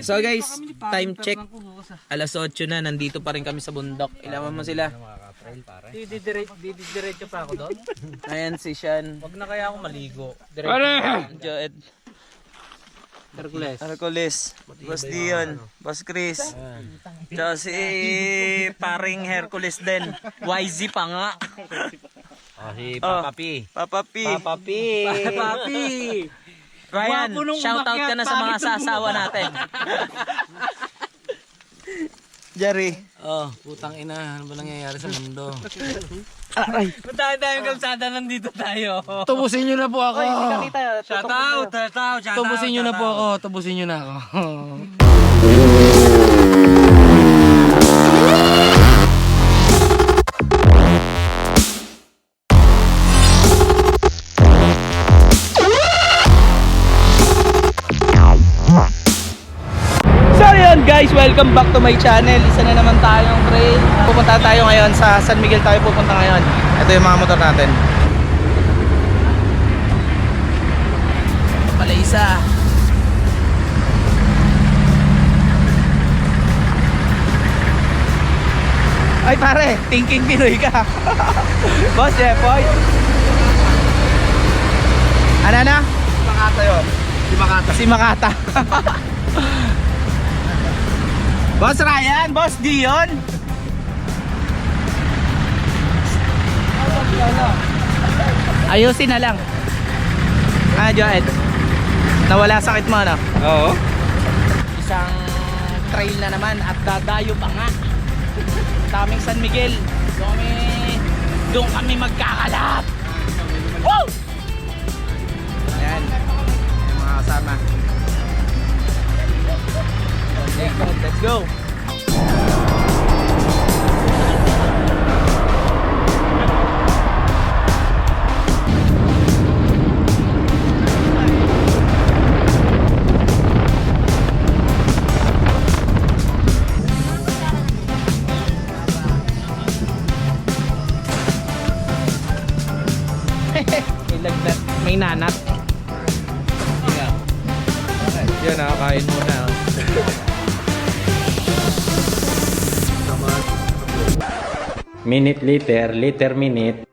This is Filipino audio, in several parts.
So guys, time check. Alas 8 na, nandito pa rin kami sa bundok. Ilaman mo sila. Didiretso pa ako doon. Ayan si Sean. Huwag na kaya ako maligo. Joed. Hercules. Hercules. Boss Dion. Boss Chris. Tsaka si paring Hercules din. YZ pa nga. Oh, si Oh. Papa P. Papa P. Papa P. Ryan, nung shoutout ka na sa mga sasawa natin. Jerry. Oh, putang ina. Ano ba nangyayari sa mundo? Aray. Punta tayong kalsada nandito tayo. Tubusin nyo na po ako. Shout out, shout out, shout out. Tubusin nyo na po ako. Tubusin nyo na ako. yun guys, welcome back to my channel. Isa na naman tayong trail. Pupunta tayo ngayon sa San Miguel tayo pupunta ngayon. Ito yung mga motor natin. Pala isa. Ay pare, thinking Pinoy ka. Boss Jepoy. Ano na? Makata yun. Si Makata. Si Makata. Boss Ryan, Boss Dion. Ayusin na lang. Ah, Joed. Nawala sakit mo, no? Oo. Isang trail na naman at dadayo pa nga. Taming San Miguel. Kami, doon kami magkakalat. Woo! Ayan. Ayan mga kasama. Okay, let's go. Minute liter, liter minute.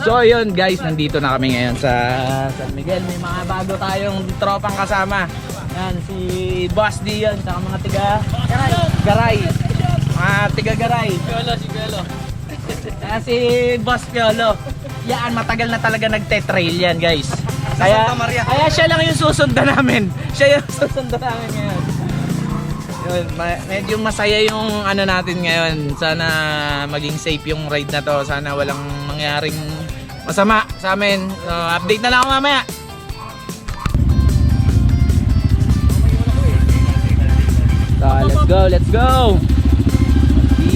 So yun guys, nandito na kami ngayon sa San Miguel. May mga bago tayong tropang kasama. Yan, si Boss Dion, saka mga tiga Garay. Mga tiga Garay. Piolo, si Piolo. Yan si Boss Piolo. Yan, matagal na talaga nagte-trail yan guys. Kaya, kaya siya lang yung susundan namin. Siya yung susundan namin ngayon. Yun, ma- medyo masaya yung ano natin ngayon. Sana maging safe yung ride na to. Sana walang mangyaring masama sa amin. So, update na lang ako mamaya. So, let's go, let's go.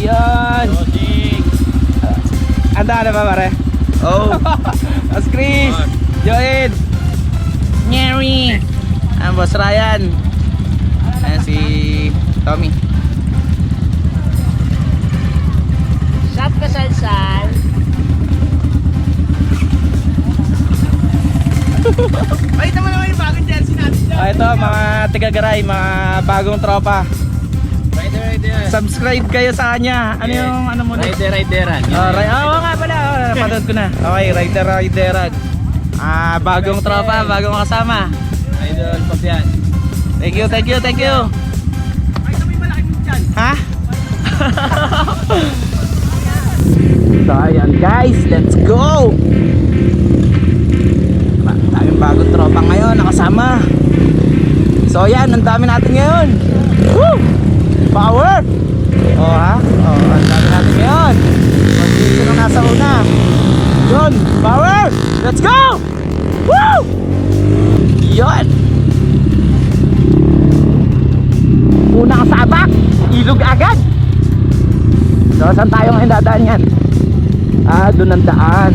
Yan. Anda na ba pare? Oh. Mas Chris. Joed. Mary. Ang boss Ryan. Ayan si Tommy. Shot ka salsal. Pakita mo naman yung bagong jersey natin. Ah, ito, mga tigagaray, mga bagong tropa. Rider, rider. Subscribe kayo sa kanya. Ano yung ano mo? Rider, rideran. Oh, right. Oh, nga pala. Oh, napanood ko na. Okay, rider, rideran. Ah, bagong tropa, bagong kasama. Idol, Papian. Thank you, thank you, thank you. Ha? so ayan guys, let's go! Daming bagong tropa ngayon, nakasama. So ayan, ang dami natin ngayon. Woo! Power! Oh ha? Oh, ang dami natin ngayon. O, sino nasa una? Yun, power! Let's go! Woo! Yun! Una kasabak, ilog agad so saan tayo ngayon dadaan yan ah doon ang daan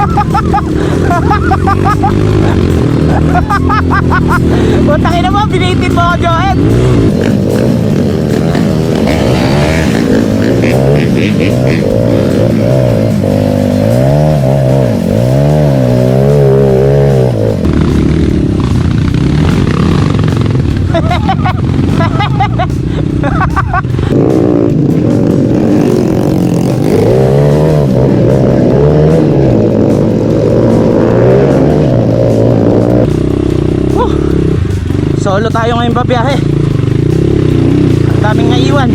Ha ha ha ha ha! Putang ina mo, binitin mo ako, Joel. Solo tayo ngayon pabiyahe. Ang daming naiwan.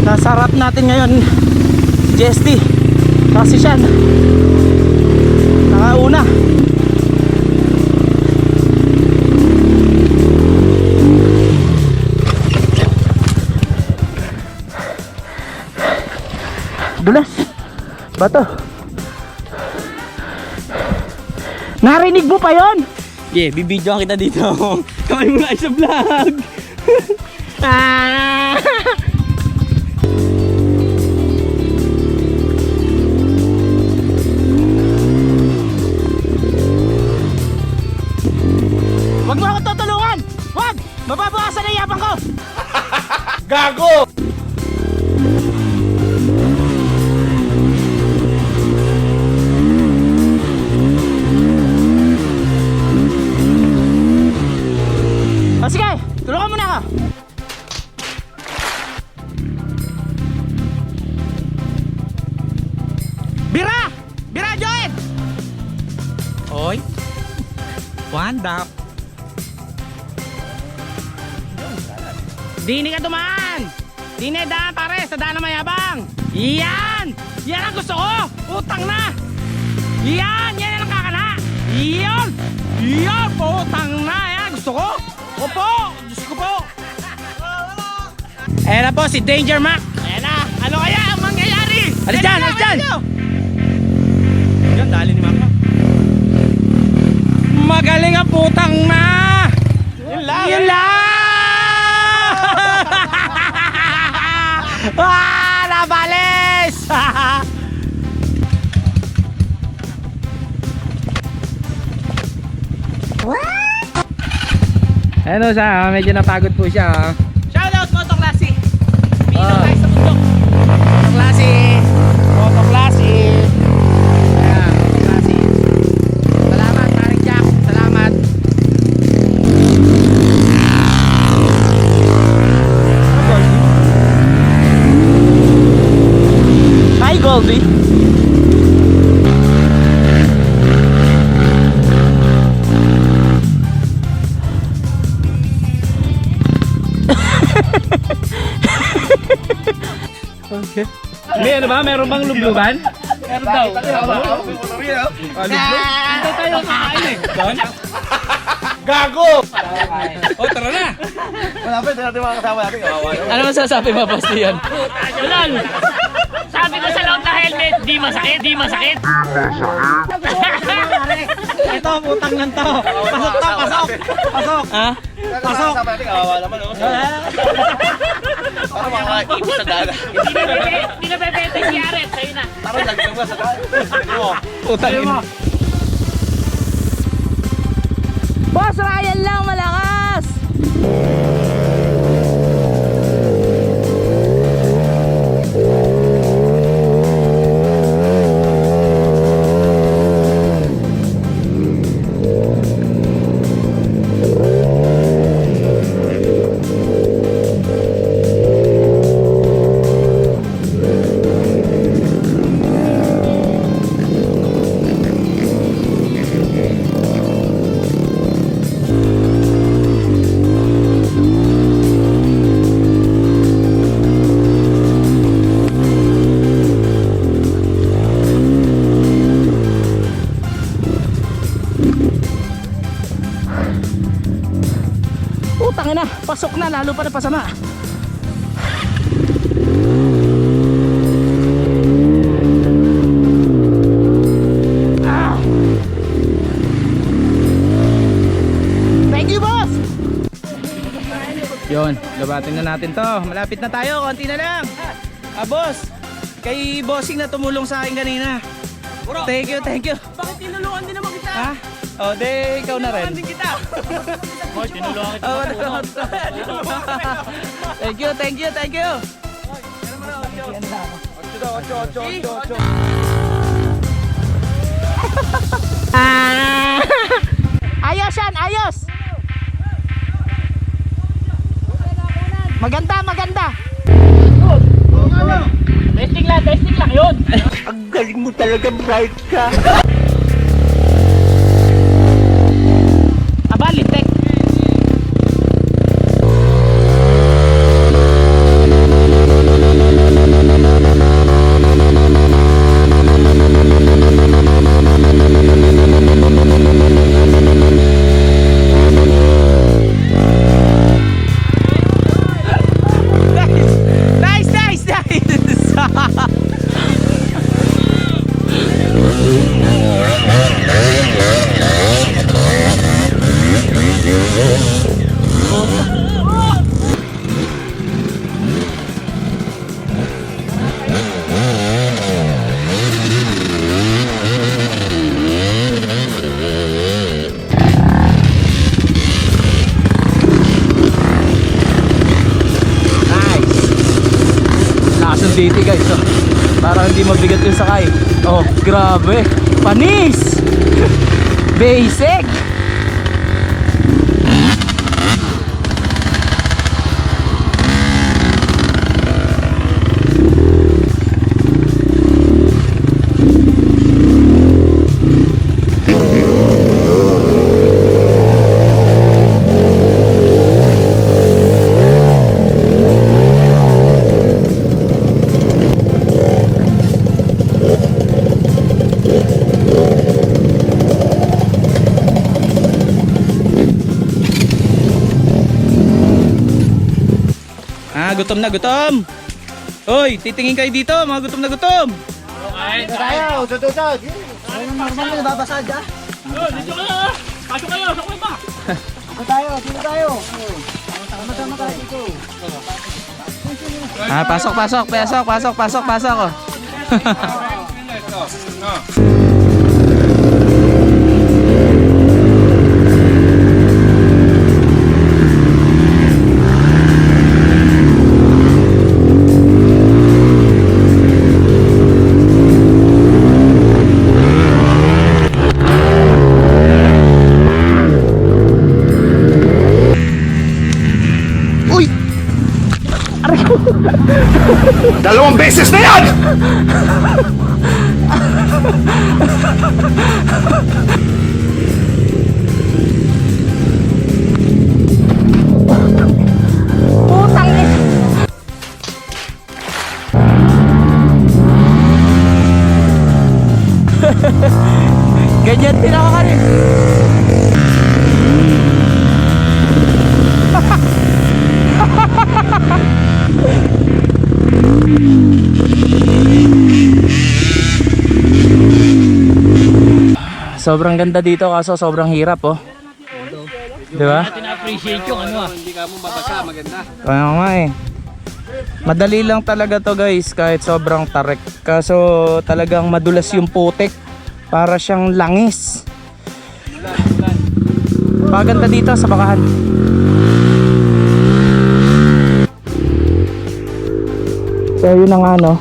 Nasa harap natin ngayon Jesty. Kasi siya nakauna. Dulas. Bato. Narinig mo pa yon? Yeah, bibidyoan kita dito. Kamay mo sa vlog. Ah! Wag mo ako tutulungan! Wag! Mababawasan na yabang ko! Gago! Ka dumaan! Dini daan pare, sa daan na mayabang! Yan! Yan ang gusto ko! Utang na! Yan! Yan ang kakana! Yan! Yan! Utang na! Yan! Gusto ko! Opo! Diyos ko po! Ayan na po si Danger Mac! Ayan na! Ano kaya ang mangyayari? Alis dyan! Alis dyan! Yan, dali ni Mac. Magaling ang putang na! Yun lang! Yun lang! Ah! Nabales! Ano siya, medyo napagod po siya. ah. Ba? Meron bang lubluban? Meron daw. Ito tayo kakain eh. Doon? Gago! Oh, tara na. Wala pa, ito natin mga kasama natin. Kawawa. Ano masasabi mo, Boss Leon? Yun! Sabi ko sa loob na helmet, di masakit, di masakit. Ito, putang nan to. Pasok to, pasok. Pasok. Ha? Pasok! Kawawa naman. Oh. Para mga ipo sa dala. Hindi na bebe, hindi na bebete si Aret, sa'yo na. Lagyan mo sa dala. Putang ina. Boss Ryan lang malakas. Pasok na lalo pa na pasama. Ah. Thank you, boss! Yun, gabatin na natin to. Malapit na tayo, konti na lang. Ah, boss, kay bossing na tumulong sa akin kanina. Thank you, thank you. tinulungan din naman. Ha? Oh, de, ikaw na rin. Tinulungan din kita. Hoy, tinulungan kita. Oh, thank you, thank you, thank you. Ah! ayos yan, ayos. Maganda, maganda. Testing lang, testing lang yun. Ang galing mo talaga, bright ka. vale, te DT guys. Oh. Parang hindi mabigat yung sakay. Oh, grabe. Panis! Basic! Ah, gutom na, gutom! Hoy, titingin kayo dito, mga gutom na gutom! Tayo, tututod. Oh, dito kayo. ah. Pasok kayo, sa kuweba. Ah, pasok, pasok, pasok, pasok, pasok, pasok. Oh. Dalawang beses na yan! Putang ina. Ganyan din ako kanina. Sobrang ganda dito kaso sobrang hirap oh. Di ba? Tina-appreciate yung ano ah. Kaya nga eh. Madali lang talaga to guys kahit sobrang tarik. Kaso talagang madulas yung putik. Para siyang langis. Paganda dito sa bakahan. So yun ang ano.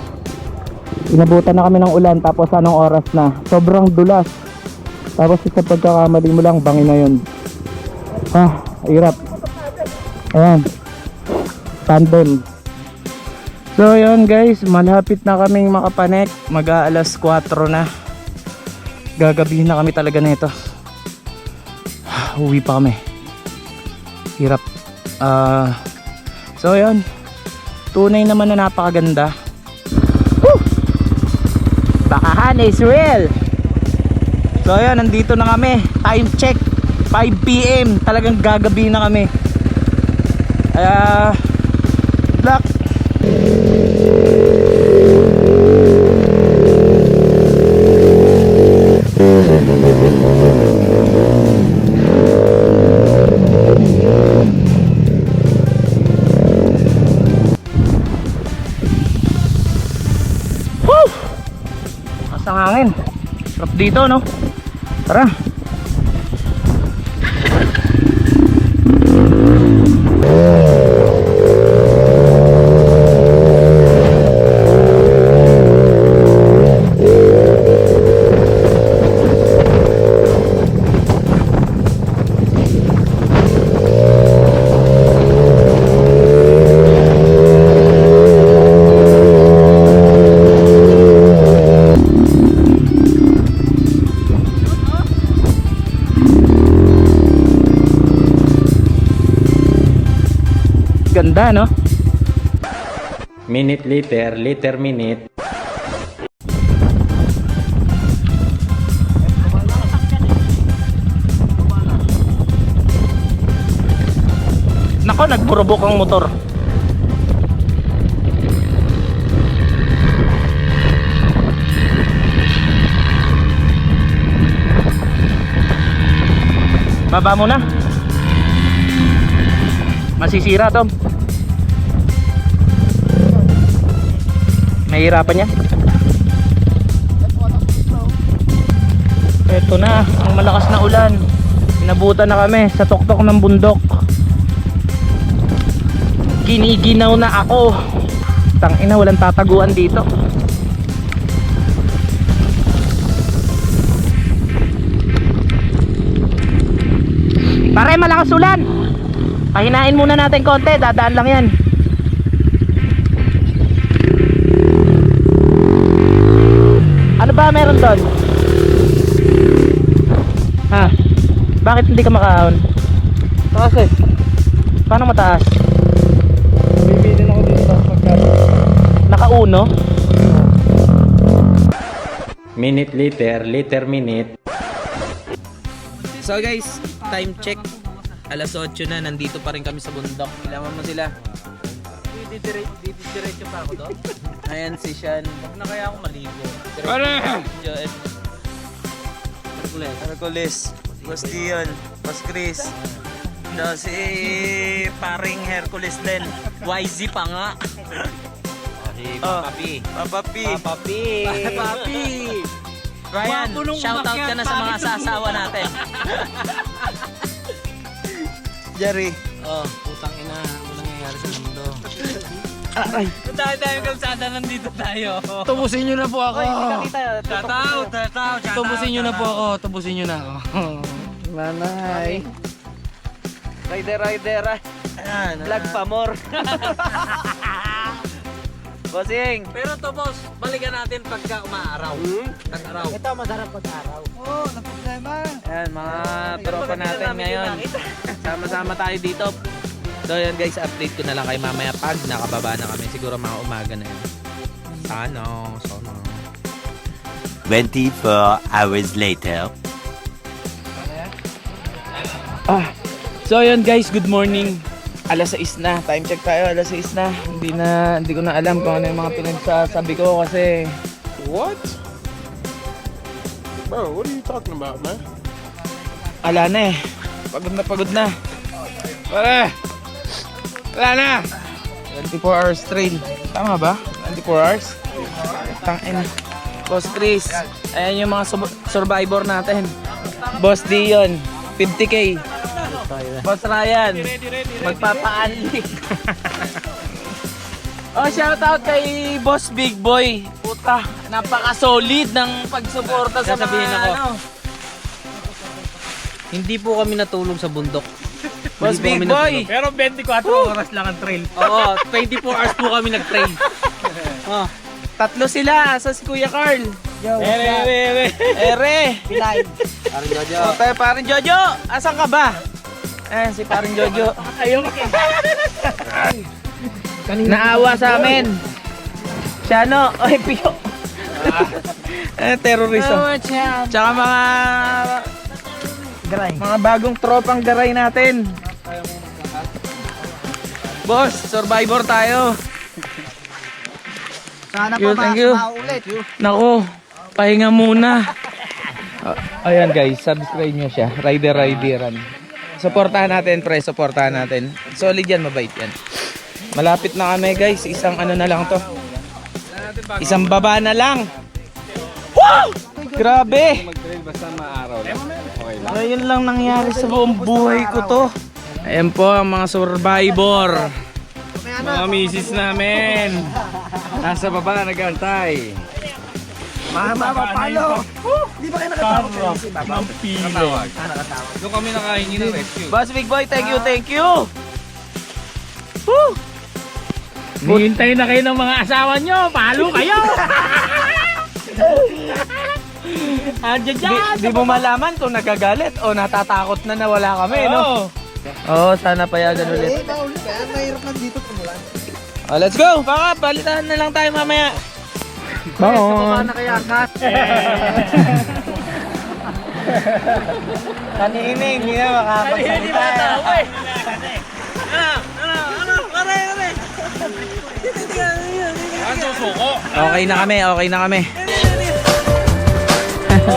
Inabutan na kami ng ulan tapos anong oras na. Sobrang dulas. Tapos sa pagkakamali mo lang bangin na yun. Ah, hirap. Ayan. Tandem. So yun guys, malapit na kaming makapanek. Mag-aalas 4 na. Gagabihin na kami talaga nito. Uwi pa kami. Hirap. Ah, so yun. Tunay naman na napakaganda. Woo! Bakahan is real. So yun, nandito na kami. Time check. 5pm. Talagang gagabi na kami. Kaya, good lakas ng hangin. Sarap dito, no? Tara. Ganda, no? Minute liter, liter minute. Nako, nagburubok ang motor. Baba mo na. Masisira, Tom. Mahirapan yan. Ito na, ang malakas na ulan. Pinabutan na kami sa tuktok ng bundok. Giniginaw na ako. Tangina, walang tataguan dito. Pare, malakas ulan. Pahinain muna natin konti, dadaan lang yan. Meron doon? Ha? Bakit hindi ka makaahon? Taas eh. Paano mataas? Bibilin ako dito pagkano. Nakauno? Minute liter, liter minute. So guys, time check. Alas 8 na, nandito pa rin kami sa bundok. Kailangan mo sila. Dididiretso pa ako doon. Ayan si Sean. Huwag na kaya ako maligo. Pare! Hercules, Boss Dion, Boss Chris. No, si paring Hercules din. YZ pa nga. Si Papa P. Papa P. Papa P. Papa P. Ryan, shoutout ka na sa mga sasawa natin. Jerry. Oh, putang ina. Ano nangyayari sa mundo? Dahil-dahil kalsada nandito tayo. Tubusin nyo na po ako. Kita, Tataw, tataw, Tubusin nyo na po ako. Tubusin nyo na ako. Manay. Rider, rider. Ayan. Vlog pa more. Bossing. Pero to boss, balikan natin pagka umaaraw. Tag-araw. Ayan, mga tropa natin ngayon. Sama-sama tayo dito. So yun guys, update ko na lang kay mamaya pag nakababa na kami. Siguro mga umaga na yun. Sana, sana. 24 hours later. Ah, so yun guys, good morning. Alas 6 na, time check tayo, alas 6 na. Hindi na, hindi ko na alam kung ano yung mga pinagsasabi ko kasi What? Bro, what are you talking about, man? ala na eh. Pagod na pagod na. Pare! Wala na! 24 hours trail. Tama ba? 24 hours? Tangin. Boss Chris. Ayan yung mga sub- survivor natin. Boss Dion. 50k. Boss Ryan. Magpapa-unleak. oh, shout out kay Boss Big Boy. Puta, napaka-solid ng pagsuporta sa Sasabihin mga ako. ano. Hindi po kami natulog sa bundok. Po Big Boy. Pero 24 oras lang ang trail. Oo, 24 hours po kami nag-trail. oh. Tatlo sila sa si Kuya Carl. Ere, ere, ere. Ere! Paring Jojo. O, tayo, paring Jojo! Asan ka ba? Eh, si paring Jojo. Ayaw Naawa sa amin. Siya no? Oy, piyo. eh, teroristo. Tsaka mga... Garay. Mga bagong tropang garay natin. Boss, survivor tayo. Sana pa thank you. Nako, pahinga muna. Ah, ayan guys, subscribe nyo siya. Rider Rideran. Suportahan natin, pre. Suportahan natin. Solid yan, mabait yan. Malapit na kami guys. Isang ano na lang to. Isang baba na lang. Wow! Grabe! basta maaraw lang. Ngayon lang nangyari sa buong buhay ko to. Ayan po ang mga survivor. Mga misis namin. Nasa baba nagantay. Mama, papalo! Di ba kayo nakatawag? Ng pilo. Doon kami nakahingi ng rescue. Boss Big Boy, thank you, thank you! Woo! Hihintay na kayo ng mga asawa nyo. Palo kayo. Andiyan Di, di mo malaman kung nagagalit o natatakot na nawala kami, no? Oo, sana payagan ulit. Eh, maulit pa yan. Mahirap man dito tumulan. Oh, let's go! Baka balitaan na lang tayo mamaya. Bye! na kaya kat. Kaniinig, hindi na makapagsalita. Okay na kami, okay na kami. So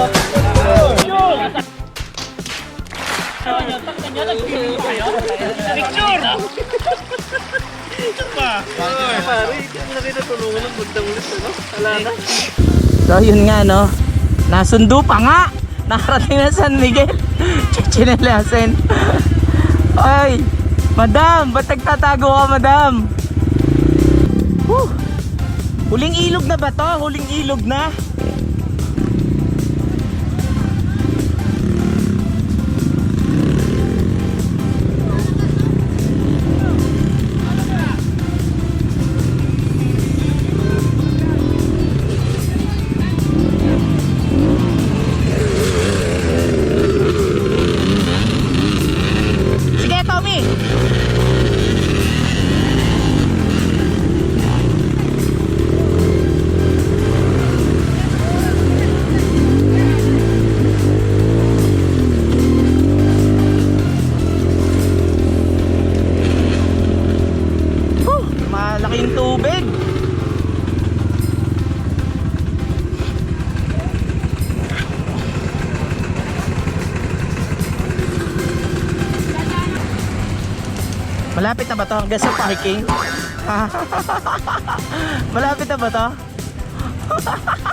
yun nga no, nasundo pa nga. Nakarating na San Miguel. Chichinelasin. Ay, madam, ba't nagtatago ka madam? Whew. Huling ilog na ba to? Huling ilog na? Ba to? Hanggang sa parking? Malapit na ba to?